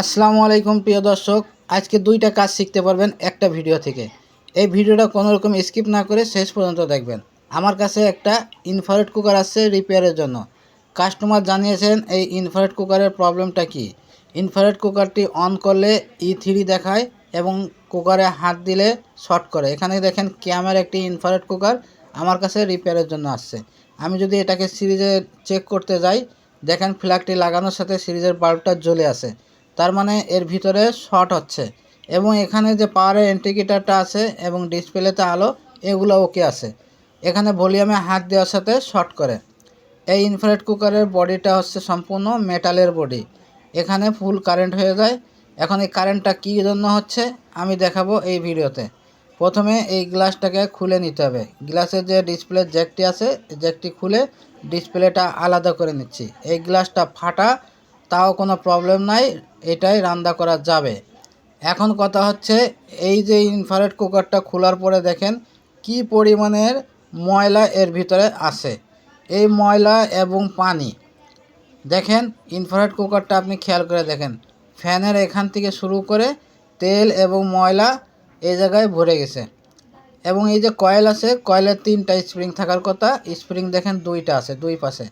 আসসালামু আলাইকুম প্রিয় দর্শক, আজকে দুইটা কাজ শিখতে পারবেন একটা ভিডিও থেকে। এই ভিডিওটা কোনো রকম স্কিপ না করে শেষ পর্যন্ত দেখবেন। আমার কাছে একটা ইনফ্রারেড কুকার আসছে রিপেয়ারের জন্য। কাস্টমার জানিয়েছেন, এই ইনফ্রারেড কুকারের প্রবলেমটা কি? ইনফ্রারেড কুকারটি অন করলে ই থ্রি দেখায় এবং কুকারে হাত দিলে শর্ট করে। এখানে দেখেন ক্যামের একটি ইনফ্রারেড কুকার আমার কাছে রিপেয়ারের জন্য আসছে। আমি যদি এটাকে সিরিজে চেক করতে যাই, দেখেন ফ্ল্যাগটি লাগানোর সাথে সিরিজের বাল্বটা জ্বলে আসে তার মানে এর ভিতরে শর্ট হচ্ছে। এবং এখানে যে পাওয়ারের ইন্ডিকেটারটা আছে এবং ডিসপ্লেতে আলো, এগুলো ওকে আছে। এখানে ভলিউমে হাত দেওয়ার সাথে শর্ট করে। এই ইনফ্রারেড কুকারের বডিটা হচ্ছে সম্পূর্ণ মেটালের বডি এখানে ফুল কারেন্ট হয়ে যায়। এখন এই কারেন্টটা কী জন্য হচ্ছে, আমি দেখাবো এই ভিডিওতে। প্রথমে এই গ্লাসটাকে খুলে নিতে হবে। গ্লাসের যে ডিসপ্লে জ্যাকটি আছে জ্যাকটি খুলে ডিসপ্লেটা আলাদা করে নিচ্ছি। এই গ্লাসটা ফাটা তাও কোনো প্রবলেম নাই, এটাই রান্না করা যাবে। এখন কথা হচ্ছে, এই যে ইনফ্রারেড কুকারটা খোলার পরে দেখেন, কি পরিমাণের ময়লা এর ভিতরে আছে। এই ময়লা এবং পানি। দেখেন ইনফ্রারেড কুকারটা আপনি খেয়াল করে দেখেন, ফ্যানের এখান থেকে শুরু করে তেল এবং ময়লা এই জায়গায় ভরে গেছে। এবং এই যে কয়েল আছে, কয়েলের তিনটা স্প্রিং থাকার কথা স্প্রিং দেখেন দুইটা আছে, দুই পাশে।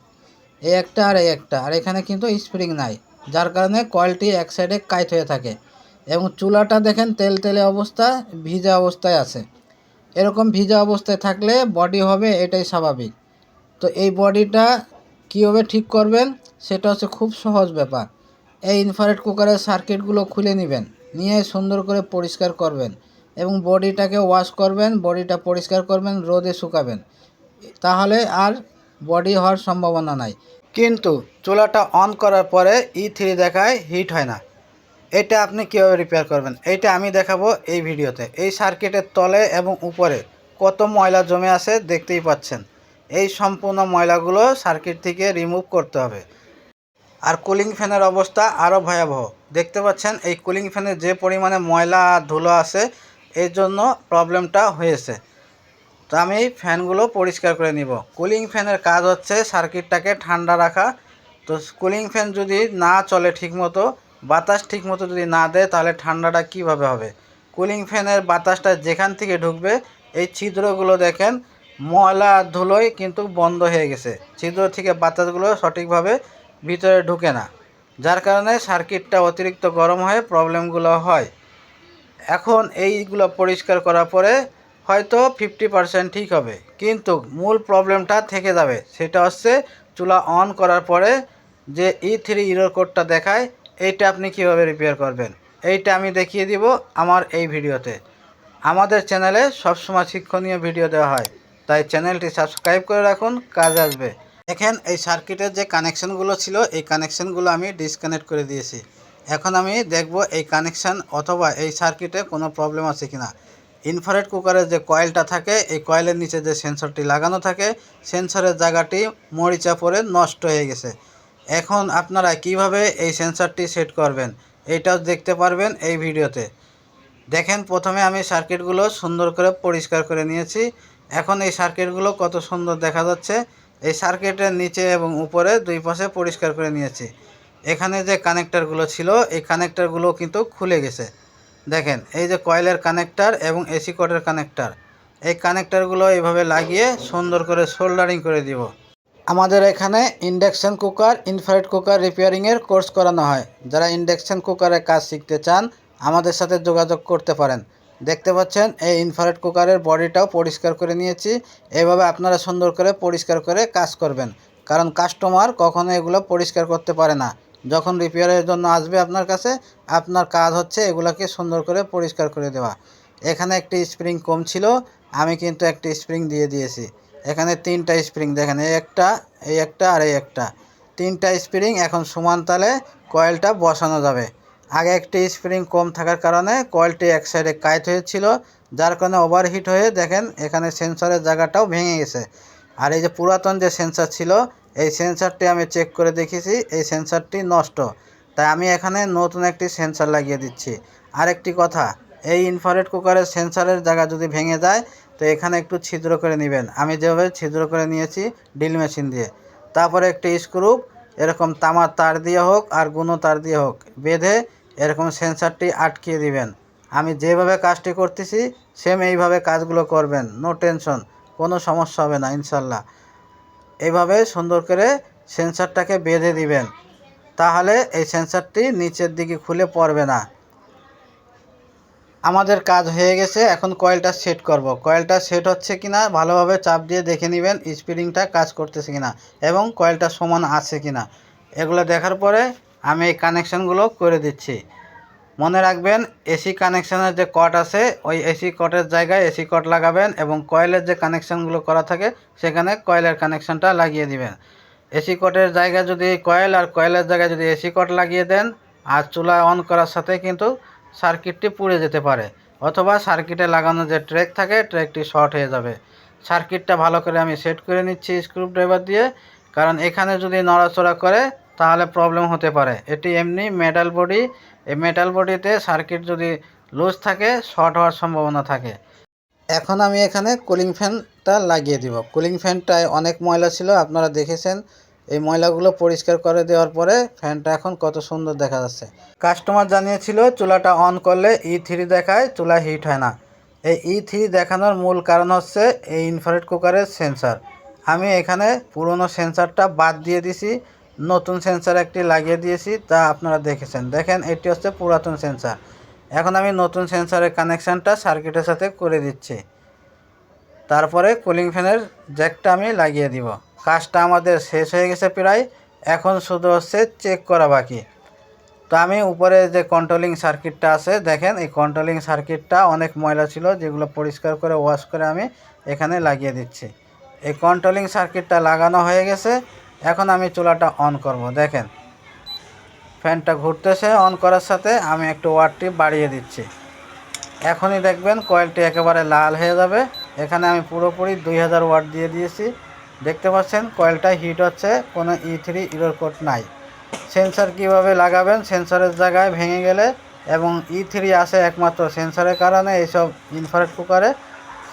এই একটা আর এই একটা। আর এখানে কিন্তু স্প্রিং নাই, যার কারণে কয়েলটি এক সাইডে কাইট হয়ে থাকে এবং চুলাটা দেখেন তেল তেলে অবস্থা, ভিজা অবস্থায় আছে। এরকম ভিজা অবস্থায় থাকলে বডি হবে এটাই স্বাভাবিক। তো এই বডিটা কীভাবে ঠিক করবেন, সেটা হচ্ছে খুব সহজ ব্যাপার। এই ইনফ্রারেড কুকারের সার্কিটগুলো খুলে নেবেন, নিয়ে সুন্দর করে পরিষ্কার করবেন এবং বডিটাকে ওয়াশ করবেন, বডিটা পরিষ্কার করবেন, রোদে শুকাবেন। তাহলে আর বডি হওয়ার সম্ভাবনা নাই। কিন্তু চুলাটা অন করার পরে ই থ্রি দেখায় হিট হয় না। এটা আপনি কীভাবে রিপেয়ার করবেন? এইটা আমি দেখাবো এই ভিডিওতে। এই সার্কিটের তলে এবং উপরে কত ময়লা জমে আছে দেখতেই পাচ্ছেন। এই সম্পূর্ণ ময়লাগুলো সার্কিট থেকে রিমুভ করতে হবে। আর কুলিং ফ্যানের অবস্থা আরও ভয়াবহ। দেখতে পাচ্ছেন, এই কুলিং ফ্যানে যে পরিমাণে ময়লা ধুলো আছে, এর জন্য প্রবলেমটা হয়েছে। তো আমি ফ্যানগুলো পরিষ্কার করে নিব। কুলিং ফ্যানের কাজ হচ্ছে সার্কিটটাকে ঠান্ডা রাখা। তো কুলিং ফ্যান যদি না চলে ঠিকমতো, বাতাস ঠিকমতো যদি না দেয়, তাহলে ঠান্ডাটা কীভাবে হবে? কুলিং ফ্যানের বাতাসটা যেখান থেকে ঢুকবে, এই ছিদ্রগুলো দেখেন, ময়লা ধুলোয় কিন্তু বন্ধ হয়ে গেছে। ছিদ্র থেকে বাতাসগুলো সঠিকভাবে ভিতরে ঢুকে না। যার কারণে সার্কিটটা অতিরিক্ত গরম হয়ে প্রবলেমগুলো হয়। এখন এইগুলো পরিষ্কার করার পরে হয়তো ফিফটি পার্সেন্ট ঠিক হবে। কিন্তু মূল প্রবলেমটা থেকে যাবে। সেটা হচ্ছে চুলা অন করার পরে যে ই থ্রি ইরোর কোডটা দেখায়, এইটা আপনি কীভাবে রিপেয়ার করবেন? এইটা আমি দেখিয়ে দিব আমার এই ভিডিওতে। আমাদের চ্যানেলে সবসময় শিক্ষণীয় ভিডিও দেওয়া হয়। তাই চ্যানেলটি সাবস্ক্রাইব করে রাখুন, কাজে আসবে। দেখেন, এই সার্কিটের যে কানেকশানগুলো ছিল, এই কানেকশানগুলো আমি ডিসকানেক্ট করে দিয়েছি। এখন আমি দেখব এই কানেকশান অথবা এই সার্কিটে কোনো প্রবলেম আছে কিনা। ইনফ্রারেড কুকারের যে কয়েলটা থাকে, এই কয়েলের নিচে যে সেন্সরটি লাগানো থাকে, সেন্সরের জায়গাটি মরিচা পরে নষ্ট হয়ে গেছে। এখন আপনারা কীভাবে এই সেন্সরটি সেট করবেন এইটাও দেখতে পারবেন এই ভিডিওতে। দেখেন, প্রথমে আমি সার্কিটগুলো সুন্দর করে পরিষ্কার করে নিয়েছি। এখন এই সার্কিটগুলো কত সুন্দর দেখা যাচ্ছে। এই সার্কিটের নিচে এবং উপরে দুই পাশে পরিষ্কার করে নিয়েছি। এখানে যে কানেক্টারগুলো ছিল, এই কানেক্টারগুলো কিন্তু খুলে গেছে। দেখেন, এই যে কয়েলের কানেক্টার এবং এসি কোডের কানেক্টার এই কানেক্টারগুলো এইভাবে লাগিয়ে সুন্দর করে সোল্ডারিং করে দিব। আমাদের এখানে ইন্ডাকশান কুকার ইনফ্রারেড কুকার রিপেয়ারিংয়ের কোর্স করানো হয়। যারা ইন্ডাকশান কুকারের কাজ শিখতে চান, আমাদের সাথে যোগাযোগ করতে পারেন। দেখতে পাচ্ছেন, এই ইনফ্রারেড কুকারের বডিটাও পরিষ্কার করে নিয়েছি। এভাবে আপনারা সুন্দর করে পরিষ্কার করে কাজ করবেন। কারণ কাস্টমার কখনো এগুলো পরিষ্কার করতে পারে না। যখন রিপেয়ারের জন্য আসবে আপনার কাছে, আপনার কাজ হচ্ছে এগুলোকে সুন্দর করে পরিষ্কার করে দেওয়া। এখানে একটি স্প্রিং কম ছিল, আমি কিন্তু একটি স্প্রিং দিয়ে দিয়েছি। এখানে তিনটা স্প্রিং দেখেন, এই একটা এই একটা আর এই একটা। তিনটা স্প্রিং এখন সমান তালে কয়েলটা বসানো যাবে। আগে একটি স্প্রিং কম থাকার কারণে কয়েলটি এক সাইডে কাইট হয়েছিল, যার কারণে ওভারহিট হয়ে দেখেন, এখানে সেন্সরের জায়গাটাও ভেঙে গেছে। আর এই যে পুরাতন যে সেন্সর ছিল এই সেন্সারটি আমি চেক করে দেখেছি, এই সেন্সারটি নষ্ট। তাই আমি এখানে নতুন একটি সেন্সার লাগিয়ে দিচ্ছি। আরেকটি কথা, এই ইনফ্রারেড কুকারের সেন্সারের জায়গা যদি ভেঙে যায়, তো এখানে একটু ছিদ্র করে নেবেন। আমি যেভাবে ছিদ্র করে নিয়েছি ড্রিল মেশিন দিয়ে। তারপরে একটি স্ক্রু এরকম তামার তার দিয়ে হোক আর গুনো তার দিয়ে হোক, বেঁধে এরকম সেন্সারটি আটকিয়ে দিবেন। আমি যেভাবে কাজটি করতেছি সেম এইভাবে কাজগুলো করবেন। নো টেনশন কোনো সমস্যা হবে না, ইনশাল্লাহ। এইভাবে সুন্দর করে সেন্সারটাকে বেঁধে দিবেন। তাহলে এই সেন্সারটি নিচের দিকে খুলে পড়বে না। আমাদের কাজ হয়ে গেছে, এখন কয়েলটা সেট করব। কয়েলটা সেট হচ্ছে কি কিনা ভালোভাবে চাপ দিয়ে দেখে নেবেন স্প্রিংটা কাজ করতেছে কিনা এবং কয়েলটা সমান আছে কিনা। এগুলো দেখার পরে আমি এই কানেকশানগুলো করে দিচ্ছি। মনে রাখবেন এসি কানেকশানের যে কট আছে, ওই এসি কটের জায়গায় এসি কট লাগাবেন এবং কয়েলের যে কানেকশানগুলো করা থাকে, সেখানে কয়েলের কানেকশানটা লাগিয়ে দিবেন। এসি কটের জায়গায় যদি কয়েল আর কয়েলের জায়গায় যদি এসি কট লাগিয়ে দেন, আর চুলা অন করার সাথে কিন্তু সার্কিটটি পুড়ে যেতে পারে, অথবা সার্কিটে লাগানো যে ট্রেক থাকে ট্রেকটি শর্ট হয়ে যাবে। সার্কিটটা ভালো করে আমি সেট করে নিচ্ছি স্ক্রু ড্রাইভার দিয়ে, কারণ এখানে যদি নড়াচড়া করে তাহলে প্রবলেম হতে পারে। এটি এমনি মেটাল বডি এই মেটাল বডিতে সার্কিট যদি লুজ থাকে শর্ট হওয়ার সম্ভাবনা থাকে। এখন আমি এখানে কুলিং ফ্যানটা লাগিয়ে দিব। কুলিং ফ্যানটায় অনেক ময়লা ছিল, আপনারা দেখেছেন। এই ময়লাগুলো পরিষ্কার করে দেওয়ার পরে ফ্যানটা এখন কত সুন্দর দেখা যাচ্ছে। কাস্টমার জানিয়েছিল, চুলাটা অন করলে ই থ্রি দেখায়, চুলা হিট হয় না। এই ই থ্রি দেখানোর মূল কারণ হচ্ছে এই ইনফ্রারেড কুকারের সেন্সার আমি এখানে পুরনো সেন্সারটা বাদ দিয়ে দিছি। নতুন সেন্সার একটি লাগিয়ে দিয়েছি, তা আপনারা দেখেছেন। দেখেন, এটি হচ্ছে পুরাতন সেন্সার এখন আমি নতুন সেন্সারের কানেকশানটা সার্কিটের সাথে করে দিচ্ছি। তারপরে কুলিং ফ্যানের জ্যাকটা আমি লাগিয়ে দিব। কাজটা আমাদের শেষ হয়ে গেছে প্রায়, এখন শুধু হচ্ছে চেক করা বাকি। তো আমি উপরে যে কন্ট্রোলিং সার্কিটটা আছে, দেখেন, এই কন্ট্রোলিং সার্কিটটা অনেক ময়লা ছিল, যেগুলো পরিষ্কার করে ওয়াশ করে আমি এখানে লাগিয়ে দিচ্ছি। এই কন্ট্রোলিং সার্কিটটা লাগানো হয়ে গেছে এখন আমি চুলাটা অন করব, দেখেন। ফ্যানটা ঘুরতেছে অন করার সাথে আমি একটু ওয়াটটি বাড়িয়ে দিচ্ছি। এখনই দেখবেন কয়েলটি একেবারে লাল হয়ে যাবে। এখানে আমি পুরোপুরি দুই হাজার ওয়াট দিয়ে দিয়েছি। দেখতে পাচ্ছেন কয়েলটা হিট হচ্ছে, কোনো ই থ্রি ইরোর কোড নাই। সেন্সার কীভাবে লাগাবেন? সেন্সারের জায়গায় ভেঙে গেলে এবং ই থ্রি আসে একমাত্র সেন্সারের কারণে এইসব ইনফারেট কুকারে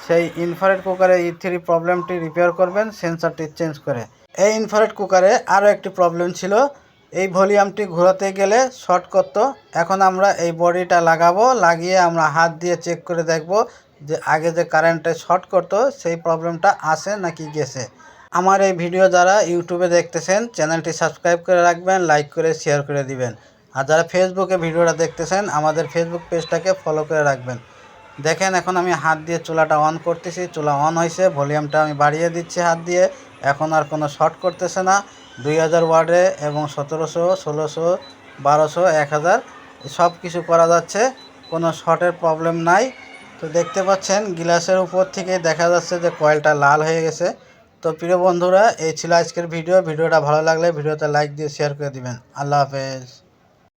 সেই ইনফারেট কুকারে ই থ্রি প্রবলেমটি রিপেয়ার করবেন সেন্সারটি চেঞ্জ করে। এই ইনফারেট কুকারে আরও একটি প্রবলেম ছিল। এই ভলিউমটি ঘোরাতে গেলে শর্ট করতো এখন আমরা এই বডিটা লাগাবো, লাগিয়ে আমরা হাত দিয়ে চেক করে দেখব যে আগে যে কারেন্টে শর্ট করতো সেই প্রবলেমটা আসে নাকি গেছে। আমার এই ভিডিও যারা ইউটিউবে দেখতেছেন চ্যানেলটি সাবস্ক্রাইব করে রাখবেন লাইক করে শেয়ার করে দিবেন। আর যারা ফেসবুকে ভিডিওটা দেখতেছেন, আমাদের ফেসবুক পেজটাকে ফলো করে রাখবেন। দেখেন, এখন আমি হাত দিয়ে চুলাটা অন করতেছি, চুলা অন হয়েছে ভলিউমটা আমি বাড়িয়ে দিচ্ছি হাত দিয়ে। এখন আর কোনো শর্ট করতেছে না। দুই হাজার ওয়ার্ডে এবং সতেরোশো, ষোলোশো, বারোশো, এক হাজার, সব কিছু করা যাচ্ছে। কোনো শর্টের প্রবলেম নাই। তো দেখতে পাচ্ছেন, গ্লাসের উপর থেকে দেখা যাচ্ছে যে কয়েলটা লাল হয়ে গেছে। তো প্রিয় বন্ধুরা, এই ছিল আজকের ভিডিও ভিডিওটা ভালো লাগলে ভিডিওতে লাইক দিয়ে শেয়ার করে দিবেন। আল্লাহ হাফেজ।